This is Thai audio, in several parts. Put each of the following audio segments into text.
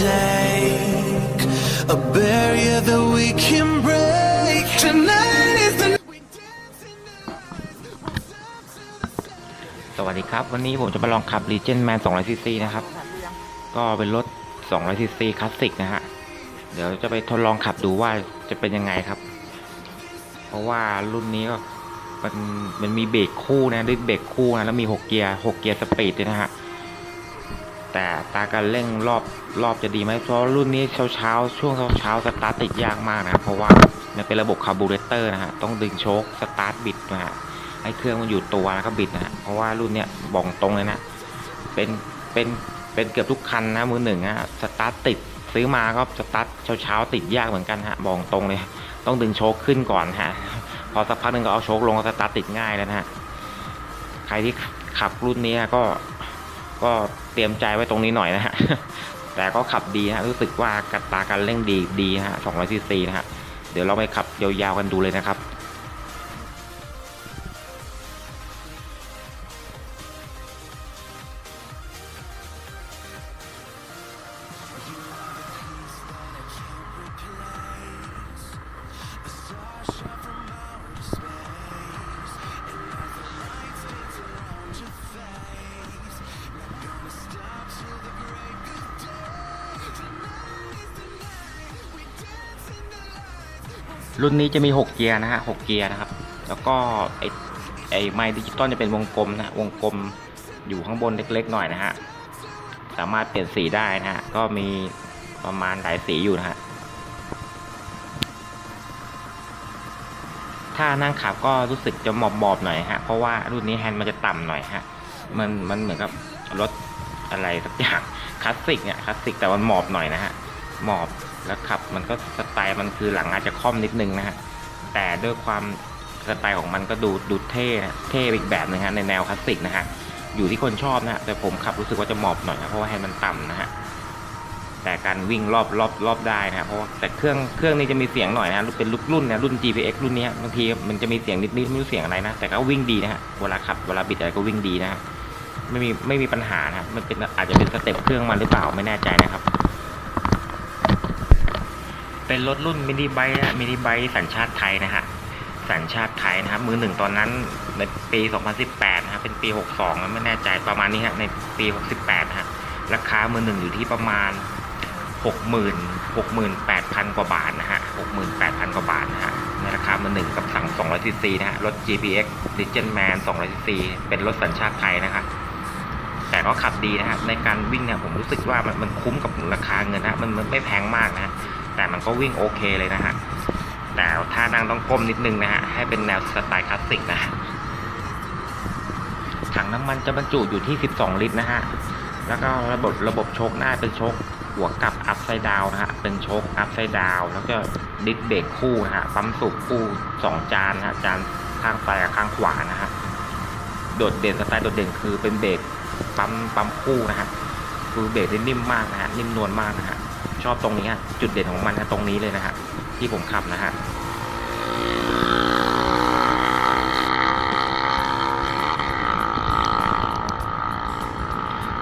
take a barrier that we can break. Tonight is the สวัสดีครับ วันนี้ผมจะมาลองขับ Legend Man 200cc นะครับ ก็เป็นรถ 200cc คลาสสิกนะฮะ เดี๋ยวจะไปทดลองขับดูว่าจะเป็นยังไงครับ เพราะว่ารุ่นนี้ก็มันมันมีเบรกคู่นะด้วยเบรกคู่นะแล้วมี 6 เกียร์ 6 เกียร์สปีดด้วยนะฮะ แต่ตาการเร่งรอบรอบจะดีไหมเพราะรุ่นนี้เช้าเช้าช่วงเช้าเช้าสตาร์ทติดยากมากนะเพราะว่ามันเป็นระบบคาร์บูเรเตอร์นะฮะต้องดึงโชคสตาร์ทบิดนะฮะให้เครื่องมันอยู่ตัวแล้วก็บิดนะฮะเพราะว่ารุ่นเนี้ยบอกตรงเลยนะเป็นเป็นเป็นเกือบทุกคันนะมือหนึ่งฮะสตาร์ทติดซื้อมาก็สตาร์ทเช้าเช้าติดยากเหมือนกันฮะบอกตรงเลย ต้องดึงโชคขึ้นก่อนฮะพอสักพักหนึ่งก็เอาโชคลงก็สตาร์ทติดง่ายแล้วนะฮะใครที่ขับรุ่นนี้ก็ ก็เตรียมใจไว้ตรงนี้หน่อยนะฮะ แต่ก็ขับดีฮะ รู้สึกว่ากัตาการเร่งดีดีฮะ200ซีซีนะฮะ เดี๋ยวเราไปขับยาวๆกันดูเลยนะครับ รุ่นนี้จะมี 6 เกียร์นะฮะ6เกียร์นะครับ แล้วก็ไอไอไมค์ดิจิตอลจะเป็นวงกลมนะวงกลมอยู่ข้างบนเล็กๆหน่อยนะฮะสามารถเปลี่ยนสีได้นะฮะก็มีประมาณหลายสีอยู่นะฮะถ้านั่งขับก็รู้สึกจะหมอบหมอบๆหน่อยฮะเพราะว่ารุ่นนี้แฮนด์มันจะต่ำหน่อยฮะมันมันเหมือนกับรถอะไรสักอย่างคลาสสิกเนี่ยคลาสสิกแต่มันหมอบหน่อยนะฮะ หมอบแล้วขับมันก็สไตล์มันคือหลังอาจจะค่อมนิดนึงนะฮะแต่ด้วยความสไตล์ของมันก็ดูดูเท่นะเท่อีกแบบหนึงฮะในแนวคลาสสิกนะฮะอยู่ที่คนชอบนะฮะแต่ผมขับรู้สึกว่าจะหมอบหน่อยนะเพราะว่าให้มันต่ำนะฮะแต่การวิ่งรอบรอบรอบได้นะเพราะว่าแต่เครื่องเครื่องนี้จะมีเสียงหน่อยนะเป็นรุ่นรุ่นนะรุ่น GPX รุ่นนี้บางทีมันจะมีเสียงนิดนิดไม่รู้เสียงอะไรนะแต่ก็วิ่งดีนะฮะเวลาขับเวลาบิดอะไรก็วิ่งดีนะฮะไม่มีไม่มีปัญหานะมันเป็นอาจจะเป็นสเต็ปเครื่องมันหรือเปล่าไม่แน่ใจนะครับ เป็นรถรุ่นมินิไบค์นะมินิไบค์สัญชาติไทยนะฮะ สัญชาติไทยนะครับมือหนึ่งตอนนั้นในปี 2018 นะครับ เป็นปี 62นะไม่แน่ใจประมาณนี้ฮะ ในปี 68นะฮะ ราคามือหนึ่งอยู่ที่ประมาณ 60,000 68,000 กว่าบาทนะฮะ 68,000 กว่าบาทนะฮะ ในราคามือหนึ่งกับสั่ง 200cc นะฮะ รถ GPX Legend Man 200cc เป็นรถสัญชาติไทยนะครับแต่ก็ขับดีนะฮะในการวิ่งเนี่ยผมรู้สึกว่ามันมันคุ้มกับราคาเงินนะมันมันไม่แพงมากนะ แต่มันก็วิ่งโอเคเลยนะฮะ แต่ถ้านั่งต้องก้มนิดนึงนะฮะ ให้เป็นแนวสไตล์คลาสสิกนะ ถังน้ำมันจะบรรจุอยู่ที่ 12 ลิตรนะฮะ แล้วก็ระบบระบบโชคหน้าเป็นโชคหัวกลับอัพไซด์ดาวนะฮะ เป็นโชคอัพไซด์ดาว แล้วก็ดิสเบรกคู่นะฮะ ปั๊มสูบคู่สองจานนะฮะ จานข้างซ้ายกับข้างขวานะฮะ โดดเด่นสไตล์โดดเด่นคือเป็นเบรกปั๊มปั๊มคู่นะฮะคือเบรกได้นิ่มมากนะฮะ นิ่มนวลมากนะฮะ ชอบตรงนี้ฮะจุดเด่นของมันนะตรงนี้เลยนะฮะที่ผมขับนะฮะ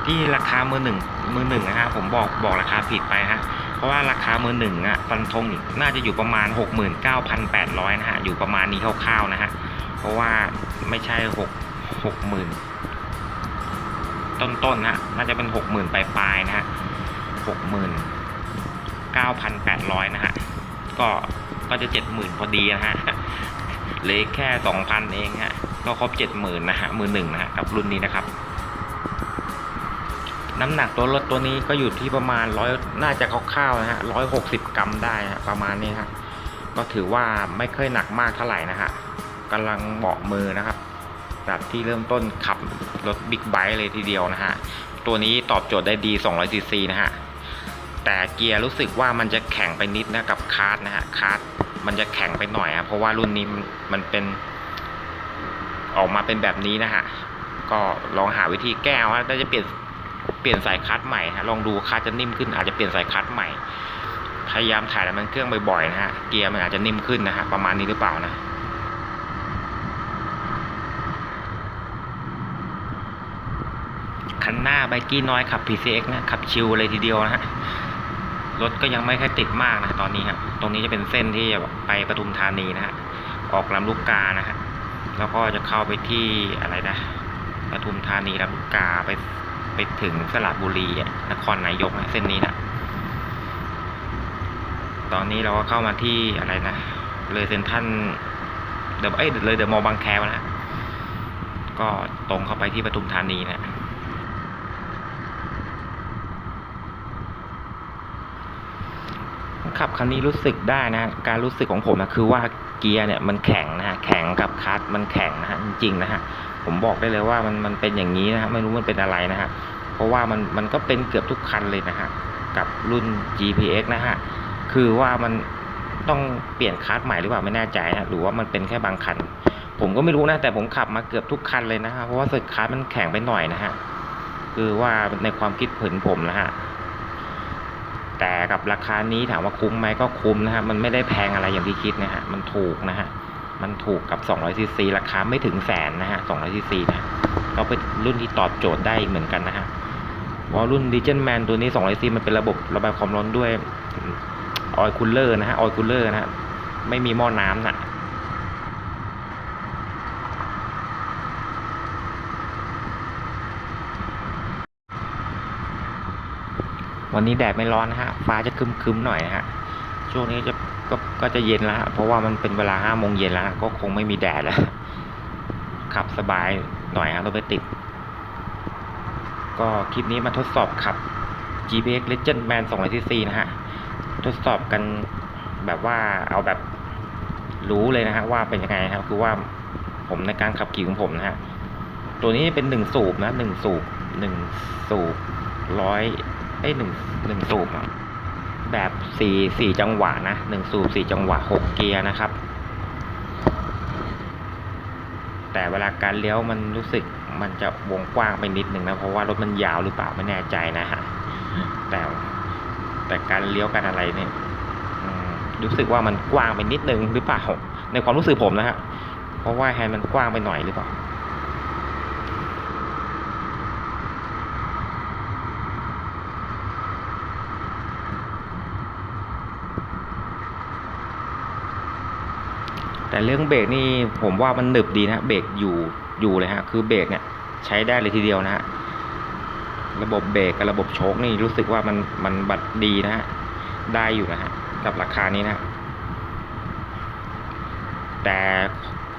ที่ราคามือหนึ่งมือหนึ่งนะฮะผมบอกบอกราคาผิดไปฮะเพราะว่าราคามือหนึ่งอะฟันธงน่าจะอยู่ประมาณ 69,800นะฮะอยู่ประมาณนี้คร่าวๆนะฮะเพราะว่าไม่ใช่หกหกหมื่นต้นๆนะฮะน่าจะเป็นหกหมื่นปลายๆนะฮะห กหมื่นเก้าพันแปดร้อยนะฮะ ก็ก็จะเจ็ดหมื่นพอดีนะฮะเหลยแค่สองพันเองฮะ ก็ครบเจ็ดหมื่นนะฮะมือหนึ่งนะฮะกับรุ่นนี้นะครับ น้ำหนักตัวรถตัวนี้ก็อยู่ที่ประมาณร้อยน่าจะคร่าวๆนะฮะร้อยหกสิบกรัมได้ฮะประมาณนี้ฮะก็ถือว่าไม่ค่อยหนักมากเท่าไหร่นะฮะกำลังเบาะมือนะครับแบบที่เริ่มต้นขับรถบิ๊กไบค์เลยทีเดียวนะฮะ ตัวนี้ตอบโจทย์ได้ดี200ซีซีนะฮะ แต่เกียร์รู้สึกว่ามันจะแข็งไปนิดนะกับคาร์ดนะฮะคาร์ดมันจะแข็งไปหน่อยครับเพราะว่ารุ่นนี้มันเป็น ออกมาเป็นแบบนี้นะฮะก็ลองหาวิธีแก้ฮะถ้าจะเปลี่ยนเปลี่ยนสายคัดใหม่ฮะลองดูคัดจะนิ่มขึ้นอาจจะเปลี่ยนสายคัดใหม่ พยายามถ่ายน้ำมันเครื่องบ่อยๆนะฮะเกียร์มันอาจจะนิ่มขึ้นนะฮะประมาณนี้หรือเปล่านะคันหน้าไบกี้น้อยขับ PCX นะขับชิวเลยทีเดียวนะฮะ รถก็ยังไม่ค่อยติดมากนะตอนนี้ฮะตรงนี้จะเป็นเส้นที่ไปปทุมธานีนะฮะออกลำลูกกานะฮะแล้วก็จะเข้าไปที่อะไรนะปทุมธานีลำลูกกาไปไปถึงสระบุรีนครนายกนะเส้นนี้นะตอนนี้เราก็เข้ามาที่อะไรนะ เลยเซนทันเดอเอ้ยเลยเดอมอบางแคแล้วนะก็ตรงเข้าไปที่ปทุมธานีนะ ขับคันนี้รู้สึกได้นะ การรู้สึกของผมนะคือว่าเกียร์เนี่ยมันแข็งนะฮะแข็งกับคลัตช์มันแข็งนะฮะจริงๆนะฮะผมบอกได้เลยว่ามันมันเป็นอย่างนี้นะฮะไม่รู้มันเป็นอะไรนะฮะเพราะว่ามันมันก็เป็นเกือบทุกคันเลยนะฮะกับรุ่น GPX นะฮะคือว่ามันต้องเปลี่ยนคลัตช์ใหม่หรือเปล่าไม่แน่ใจนะหรือว่ามันเป็นแค่บางคัน ผมก็ไม่รู้นะแต่ผมขับมาเกือบทุกคันเลยนะฮะเพราะว่าสึกคลัตช์มันแข็งไปหน่อยนะฮะคือว่าในความคิดเห็นผมนะฮะ แต่กับราคานี้ถามว่าคุ้มไหมก็คุ้มนะครับ มันไม่ได้แพงอะไรอย่างที่คิดนะฮะ มันถูกนะฮะ มันถูกกับ200ซีซีราคาไม่ถึงแสนนะฮะ200ซีซีนะก็เป็นรุ่นที่ตอบโจทย์ได้เหมือนกันนะฮะว่ารุ่นดิจิทัลแมนตัวนี้200ซีมันเป็นระบบระบายความร้อนด้วยออยล์คูลเลอร์นะฮะออยล์คูลเลอร์นะฮะไม่มีหม้อน้ำนะ วันนี้แดดไม่ร้อนนะฮะ ฟ้าจะคึมๆหน่อยนะฮะ ช่วงนี้จะก็ก็จะเย็นแล้วฮะเพราะว่ามันเป็นเวลาห้าโมงเย็นแล้วก็คงไม่มีแดดแล้ว ขับสบายหน่อยฮะรถไปติด ก็คลิปนี้มาทดสอบขับ GPX Legend Man 200cc นะฮะ ทดสอบกันแบบว่าเอาแบบรู้เลยนะฮะว่าเป็นยังไงครับ คือว่าผมในการขับขี่ของผมนะฮะ ตัวนี้เป็นหนึ่งสูบนะหนึ่งสูบหนึ่งสูบร้อย เอ้หนึ่งหนึ่งสูบแบบสี่สี่จังหวะนะหนึ่งสูบสี่จังหวะหกเกียร์นะครับ แต่เวลาการเลี้ยวมันรู้สึกมันจะวงกว้างไปนิดหนึ่งนะ เพราะว่ารถมันยาวหรือเปล่าไม่แน่ใจนะฮะแต่แต่การเลี้ยวการอะไรเนี่ยรู้สึกว่ามันกว้างไปนิดนึงหรือเปล่าในความรู้สึกผมนะฮะเพราะว่าแฮนด์มันกว้างไปหน่อยหรือเปล่า แต่เรื่องเบรกนี่ผมว่ามันหนึบดีนะเบรกอยู่อยู่เลยฮะคือเบรกเนี่ยใช้ได้เลยทีเดียวนะฮะระบบเบรกกับระบบโชคนี่รู้สึกว่ามันมันบัดดีนะฮะได้อยู่นะฮะกับราคานี้นะแต่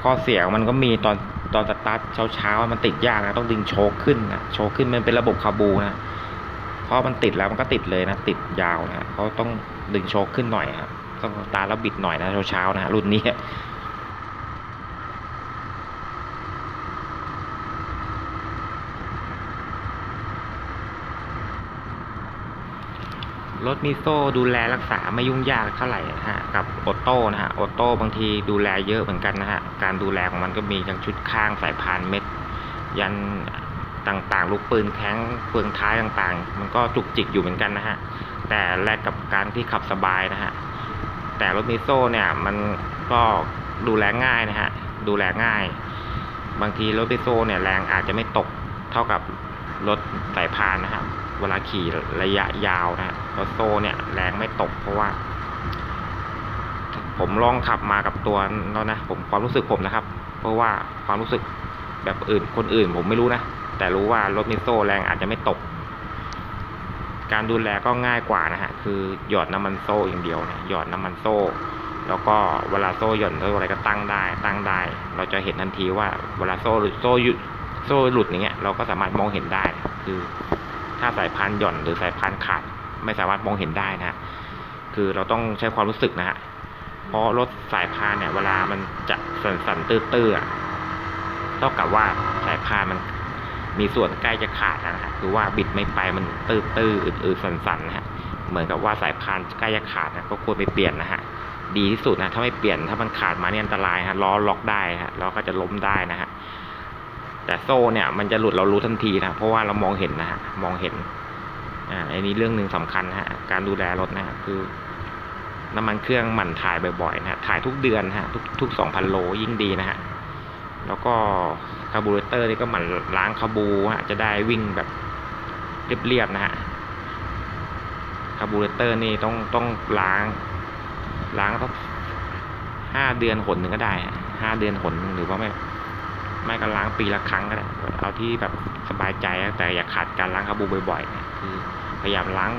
ข้อเสียของมันก็มีตอนตอนสตาร์ทเช้าเช้าๆมันติดยากนะต้องดึงโชคขึ้นนะโชคขึ้นมันเป็นระบบคาบูนะเพราะมันติดแล้วมันก็ติดเลยนะติดยาวนะเขาต้องดึงโชคขึ้นหน่อยครับต้องตาแล้วบิดหน่อยนะเช้าเช้าๆนะฮะรุ่นนี้ รถมิโซ่ดูแลรักษาไม่ยุ่งยากเท่าไหร่ฮะกับออโต้นะฮะออโต้บางทีดูแลเยอะเหมือนกันนะฮะการดูแลของมันก็มีทั้งชุดข้างสายพานเม็ด ยันต่างๆ ลูกปืนแข้งเฟืองท้ายต่างๆ มันก็จุกจิกอยู่เหมือนกันนะฮะแต่แลกกับการที่ขับสบายนะฮะแต่รถมิโซ่เนี่ยมันก็ดูแลง่ายนะฮะดูแลง่าย บางทีรถมิโซ่เนี่ยแรงอาจจะไม่ตกเท่ากับรถสายพานนะครับ เวลาขี่ระยะยาวนะฮะรถโซ่เนี่ยแรงไม่ตกเพราะว่า ผมลองขับมากับตัวแล้วนะผมความรู้สึกผมนะครับ เพราะว่าความรู้สึกแบบอื่นคนอื่น ผมไม่รู้นะแต่รู้ว่ารถมิโซ่แรงอาจจะไม่ตก การดูแลก็ง่ายกว่านะฮะคือหยอดน้ำมันโซ่อย่างเดียวนะหยอดน้ำมันโซ่ แล้วก็เวลาโซ่หย่อนโซ่อะไรก็ตั้งได้ ตั้งได้ เราจะเห็นทันทีว่าเวลาโซ่หลุดโซ่หยุดโซ่หลุดอย่างเงี้ยเราก็สามารถมองเห็นได้คือ ถ้าสายพานหย่อนหรือสายพานขาด ไม่สามารถมองเห็นได้นะฮะคือเราต้องใช้ความรู้สึกนะฮะเพราะรถสายพานเนี่ย เวลามันจะสั่นสั่นๆตื้อๆเท่ากับว่าสายพานมันมีส่วนใกล้จะขาดนะฮะคือว่าบิดไม่ไปมันตื้อตื้อๆอืดๆสั่นๆนะฮะเหมือนกับว่าสายพานใกล้จะขาดนะก็ควรไปเปลี่ยนนะฮะดีที่สุดนะถ้าไม่เปลี่ยนถ้ามันขาดมาเนี่ยอันตรายฮะล้อล็อกได้ฮะล้อก็จะล้มได้นะฮะ แต่โซ่เนี่ยมันจะหลุดเรารู้ทันทีนะเพราะว่าเรามองเห็นนะฮะมองเห็นอ่าอันนี้เรื่องหนึ่งสำคัญฮะการดูแลรถนะฮะคือน้ำมันเครื่องหมั่นถ่ายบ่อยๆนะฮะถ่ายทุกเดือนฮะทุกทุกสองพันโลยิ่งดีนะฮะแล้วก็คาร์บูเรเตอร์นี่ก็หมั่นล้างคาบูฮะจะได้วิ่งแบบเรียบๆนะฮะคาร์บูเรเตอร์นี่ต้องต้องล้างล้างต้องห้าเดือนหนหนึ่งก็ได้ห้าเดือนหนหนึ่งหรือว่าไม่ ไม่ก็ล้างปีละครั้งก็ได้เอาที่แบบสบายใจแต่อย่าขาดการล้างคาร์บูบ่อยๆนะคือพยายามล้าง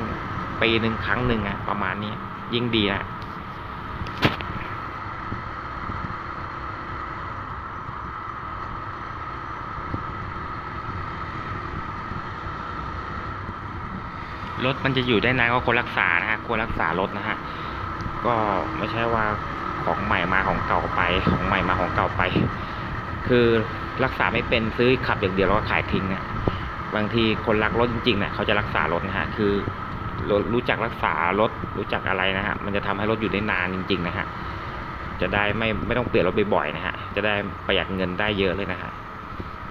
ปีหนึ่งครั้งหนึ่งอะประมาณนี้ยิ่งดีนะรถมันจะอยู่ได้นานก็ควรรักษานะฮะควรรักษารถนะฮะก็ไม่ใช่ว่าของใหม่มาของเก่าไป ของใหม่มาของเก่าไป คือรักษาไม่เป็นซื้อขับอย่างเดียวแล้วก็ขายทิ้งอะบางทีคนรักรถจริงๆเนี่ยเขาจะรักษารถนะฮะคือรู้จักรักษารถรู้จักอะไรนะฮะมันจะทำให้รถอยู่ได้นานจริง ๆ นะฮะจะได้ไม่ไม่ต้องเปลี่ยนรถบ่อยๆนะฮะจะได้ประหยัดเงินได้เยอะเลยนะฮะ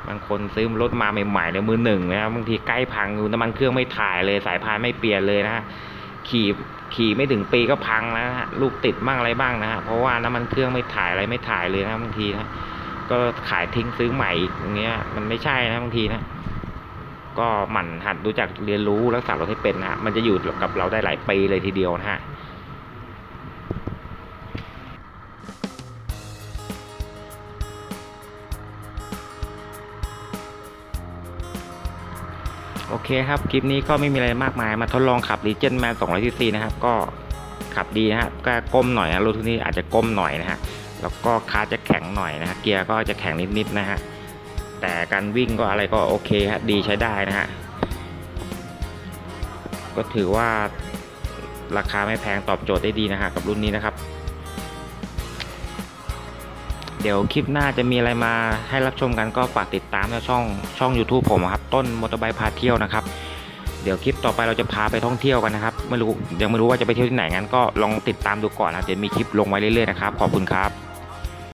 บางคนซื้อรถมาใหม่ๆเนี่ยมือหนึ่งนะบางทีใกล้พังน้ำมันเครื่องไม่ถ่ายเลยสายพานไม่เปลี่ยนเลยนะฮะขี่ขี่ไม่ถึงปีก็พังแล้วนะฮะลูกติดบ้างอะไรบ้างนะฮะเพราะว่าน้ำมันเครื่องไม่ถ่ายอะไรไม่ถ่ายเลยนะบางทีนะ ก็ขายทิ้งซื้อใหม่อย่างเงี้ย มันไม่ใช่นะบางทีนะ ก็หมั่นหัดรู้จักเรียนรู้รักษารถให้เป็นนะมันจะอยู่กับเราได้หลายปีเลยทีเดียวนะฮะโอเคครับ คลิปนี้ก็ไม่มีอะไรมากมาย มาทดลองขับ Legend Man 200 cc นะครับ ก็ขับดีนะฮะก็ก้มหน่อยนะรถทุกนี้อาจจะก้มหน่อยนะฮะ แล้วก็คาร์ทจะแข็งหน่อยนะฮะเกียร์ก็จะแข็งนิดๆนะฮะแต่การวิ่งก็อะไรก็โอเคฮะดีใช้ได้นะฮะก็ถือว่าราคาไม่แพงตอบโจทย์ได้ดีนะฮะกับรุ่นนี้นะครับ เดี๋ยวคลิปหน้าจะมีอะไรมาให้รับชมกันก็ฝากติดตามในช่องช่อง YouTube ผมครับ ต้นมอเตอร์ไบค์พาเที่ยวนะครับเดี๋ยวคลิปต่อไปเราจะพาไปท่องเที่ยวกันนะครับไม่รู้ยังไม่รู้ว่าจะไปเที่ยวที่ไหนงั้นก็ลองติดตามดูก่อนนะเดี๋ยวมีคลิปลงไว้เรื่อยๆนะครับขอบคุณครับ